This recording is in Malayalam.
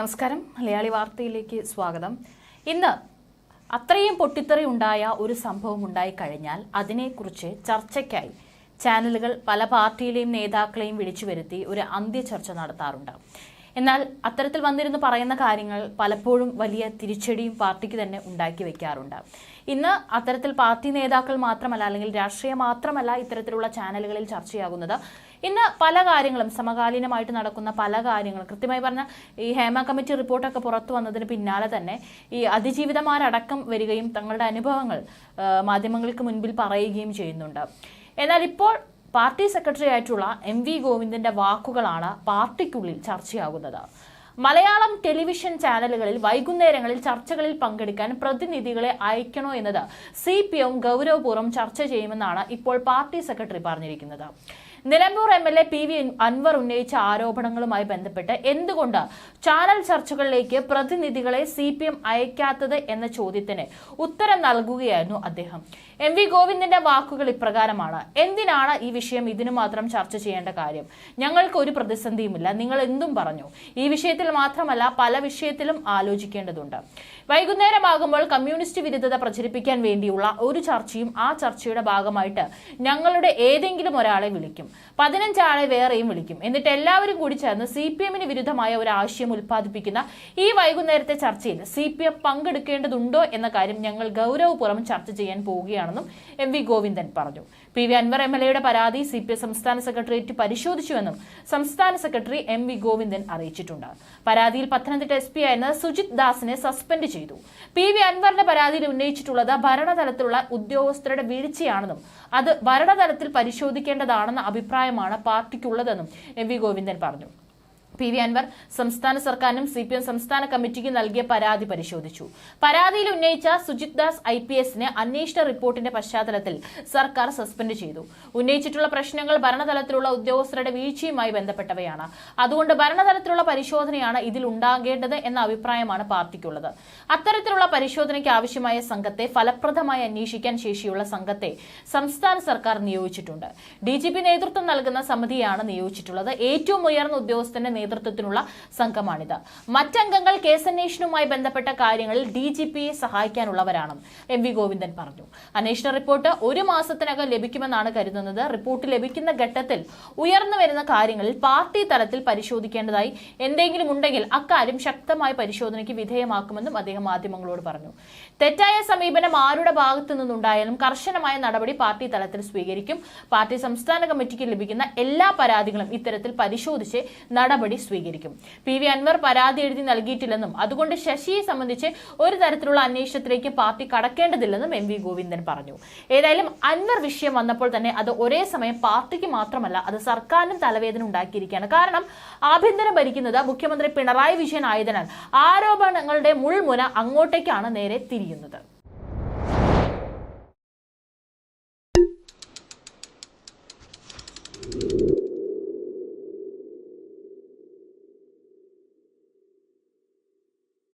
നമസ്കാരം. മലയാളി വാർത്തയിലേക്ക് സ്വാഗതം. ഇന്ന് അത്രയും പൊട്ടിത്തെറി ഉണ്ടായ ഒരു സംഭവം ഉണ്ടായി കഴിഞ്ഞാൽ അതിനെക്കുറിച്ച് ചർച്ചയ്ക്കായി ചാനലുകൾ പല പാർട്ടിയിലെയും നേതാക്കളെയും വിളിച്ചു വരുത്തി ഒരു അന്ത്യ ചർച്ച നടത്താറുണ്ട്. എന്നാൽ അത്തരത്തിൽ വന്നിരുന്ന് പറയുന്ന കാര്യങ്ങൾ പലപ്പോഴും വലിയ തിരിച്ചടിയും പാർട്ടിക്ക് തന്നെ ഉണ്ടാക്കി വെക്കാറുണ്ട്. ഇന്ന് അത്തരത്തിൽ പാർട്ടി നേതാക്കൾ മാത്രമല്ല അല്ലെങ്കിൽ രാഷ്ട്രീയം മാത്രമല്ല ഇത്തരത്തിലുള്ള ചാനലുകളിൽ ചർച്ചയാകുന്നത്. ഇന്ന് പല കാര്യങ്ങളും സമകാലീനമായിട്ട് നടക്കുന്ന പല കാര്യങ്ങളും കൃത്യമായി പറഞ്ഞാൽ ഈ ഹേമ കമ്മിറ്റി റിപ്പോർട്ടൊക്കെ പുറത്തു വന്നതിന് പിന്നാലെ തന്നെ ഈ അതിജീവിതമാരടക്കം വരികയും തങ്ങളുടെ അനുഭവങ്ങൾ മാധ്യമങ്ങൾക്ക് മുൻപിൽ പറയുകയും ചെയ്യുന്നുണ്ട്. എന്നാൽ ഇപ്പോൾ പാർട്ടി സെക്രട്ടറി ആയിട്ടുള്ള എം വി ഗോവിന്ദന്റെ വാക്കുകളാണ് പാർട്ടിക്കുള്ളിൽ ചർച്ചയാകുന്നത്. മലയാളം ടെലിവിഷൻ ചാനലുകളിൽ വൈകുന്നേരങ്ങളിൽ ചർച്ചകളിൽ പങ്കെടുക്കാൻ പ്രതിനിധികളെ അയക്കണോ എന്നത് സി പി എം ഗൗരവപൂർവം ചർച്ച ചെയ്യുമെന്നാണ് ഇപ്പോൾ പാർട്ടി സെക്രട്ടറി പറഞ്ഞിരിക്കുന്നത്. Nilambur M L A P V Anvar ഉന്നയിച്ച ആരോപണങ്ങളുമായി ബന്ധപ്പെട്ട് എന്തുകൊണ്ട് ചാനൽ ചർച്ചകളിലേക്ക് പ്രതിനിധികളെ സി പി എം അയക്കാത്തത് എന്ന ചോദ്യത്തിന് ഉത്തരം നൽകുകയായിരുന്നു അദ്ദേഹം. എം വി ഗോവിന്ദന്റെ വാക്കുകൾ ഇപ്രകാരമാണ് എന്തിനാണ് ഈ വിഷയം ഇതിനു മാത്രം ചർച്ച ചെയ്യേണ്ട കാര്യം? ഞങ്ങൾക്ക് ഒരു പ്രതിസന്ധിയുമില്ല. നിങ്ങൾ എന്തും പറഞ്ഞു. ഈ വിഷയത്തിൽ മാത്രമല്ല പല വിഷയത്തിലും ആലോചിക്കേണ്ടതുണ്ട്. വൈകുന്നേരമാകുമ്പോൾ കമ്മ്യൂണിസ്റ്റ് വിരുദ്ധത പ്രചരിപ്പിക്കാൻ വേണ്ടിയുള്ള ഒരു ചർച്ചയും ആ ചർച്ചയുടെ ഭാഗമായിട്ട് ഞങ്ങളുടെ ഏതെങ്കിലും ഒരാളെ വിളിക്കും. പതിനഞ്ചാളെ വേറെയും വിളിക്കും. എന്നിട്ട് എല്ലാവരും കൂടി ചേർന്ന് സി പി എമ്മിന് വിരുദ്ധമായ ഒരു ആശയം ഉൽപ്പാദിപ്പിക്കുന്ന ഈ വൈകുന്നേരത്തെ ചർച്ചയിൽ സി പി എം പങ്കെടുക്കേണ്ടതുണ്ടോ എന്ന കാര്യം ഞങ്ങൾ ഗൗരവപൂർവം ചർച്ച ചെയ്യാൻ പോവുകയാണെന്നും എം വി ഗോവിന്ദൻ പറഞ്ഞു. P V Anvar M L എയുടെ പരാതി സി പി എം സംസ്ഥാന സെക്രട്ടേറിയറ്റ് പരിശോധിച്ചുവെന്നും സംസ്ഥാന സെക്രട്ടറി എം വി ഗോവിന്ദൻ അറിയിച്ചിട്ടുണ്ട്. പരാതിയിൽ പത്തനംതിട്ട എസ് പി ആയിരുന്ന സുജിത് ദാസിനെ സസ്പെൻഡ് ചെയ്തു. പി വി അൻവറിന്റെ പരാതിയിൽ ഉന്നയിച്ചിട്ടുള്ളത് ഭരണതലത്തിലുള്ള ഉദ്യോഗസ്ഥരുടെ വീഴ്ചയാണെന്നും അത് ഭരണതലത്തിൽ പരിശോധിക്കേണ്ടതാണെന്ന അഭിപ്രായമാണ് പാർട്ടിക്കുള്ളതെന്നും എം വി ഗോവിന്ദൻ പറഞ്ഞു പി വി അൻവർ സംസ്ഥാന സർക്കാരിനും സി പി എം സംസ്ഥാന കമ്മിറ്റിക്കും നൽകിയ പരാതി പരിശോധിച്ചു. പരാതിയിൽ ഉന്നയിച്ച സുജിത് ദാസ് ഐ പി എസിനെ അന്വേഷണ റിപ്പോർട്ടിന്റെ പശ്ചാത്തലത്തിൽ സർക്കാർ സസ്പെൻഡ് ചെയ്തു. ഉന്നയിച്ചിട്ടുള്ള പ്രശ്നങ്ങൾ ഭരണതലത്തിലുള്ള ഉദ്യോഗസ്ഥരുടെ വീഴ്ചയുമായി ബന്ധപ്പെട്ടവയാണ്. അതുകൊണ്ട് ഭരണതലത്തിലുള്ള പരിശോധനയാണ് ഇതിൽ ഉണ്ടാകേണ്ടത് എന്ന അഭിപ്രായമാണ് പാർട്ടിക്കുള്ളത്. അത്തരത്തിലുള്ള പരിശോധനയ്ക്ക് ആവശ്യമായ സംഘത്തെ ഫലപ്രദമായി അന്വേഷിക്കാൻ ശേഷിയുള്ള സംഘത്തെ സംസ്ഥാന സർക്കാർ നിയോഗിച്ചിട്ടുണ്ട്. ഡി നേതൃത്വം നൽകുന്ന സമിതിയാണ് നിയോഗിച്ചിട്ടുള്ളത്. ഏറ്റവും ഉയർന്ന ഉദ്യോഗസ്ഥന്റെ നേതൃത്വത്തിനുള്ള സംഘമാണിത്. മറ്റംഗങ്ങൾ കേസന്വേഷണവുമായി ബന്ധപ്പെട്ട കാര്യങ്ങളിൽ ഡി ജി പിയെ സഹായിക്കാനുള്ളവരാണ് എം വി ഗോവിന്ദൻ പറഞ്ഞു. അന്വേഷണ റിപ്പോർട്ട് ഒരു മാസത്തിനകം ലഭിക്കുമെന്നാണ് കരുതുന്നത്. റിപ്പോർട്ട് ലഭിക്കുന്ന ഘട്ടത്തിൽ ഉയർന്നു വരുന്ന കാര്യങ്ങളിൽ പാർട്ടി തലത്തിൽ പരിശോധിക്കേണ്ടതായി എന്തെങ്കിലും ഉണ്ടെങ്കിൽ അക്കാര്യം ശക്തമായ പരിശോധനയ്ക്ക് വിധേയമാക്കുമെന്നും അദ്ദേഹം മാധ്യമങ്ങളോട് പറഞ്ഞു. തെറ്റായ സമീപനം ആരുടെ ഭാഗത്തു നിന്നുണ്ടായാലും കർശനമായ നടപടി പാർട്ടി തലത്തിൽ സ്വീകരിക്കും. പാർട്ടി സംസ്ഥാന കമ്മിറ്റിക്ക് ലഭിക്കുന്ന എല്ലാ പരാതികളും ഇത്തരത്തിൽ പരിശോധിച്ച് നടപടി സ്വീകരിക്കും. പി വി അൻവർ പരാതി എഴുതി നൽകിയിട്ടില്ലെന്നും അതുകൊണ്ട് ശശിയെ സംബന്ധിച്ച് ഒരു തരത്തിലുള്ള അന്വേഷണത്തിലേക്ക് പാർട്ടി കടക്കേണ്ടതില്ലെന്നും എം വി ഗോവിന്ദൻ പറഞ്ഞു. ഏതായാലും അൻവർ വിഷയം വന്നപ്പോൾ തന്നെ അത് ഒരേ സമയം പാർട്ടിക്ക് മാത്രമല്ല അത് സർക്കാരിനും തലവേദന ഉണ്ടാക്കിയിരിക്കുകയാണ്. കാരണം ആഭ്യന്തരം ഭരിക്കുന്നത് മുഖ്യമന്ത്രി പിണറായി വിജയൻ ആയതിനാൽ ആരോപണങ്ങളുടെ മുൾമുന അങ്ങോട്ടേക്കാണ് നേരെ തിരിയുന്നത്.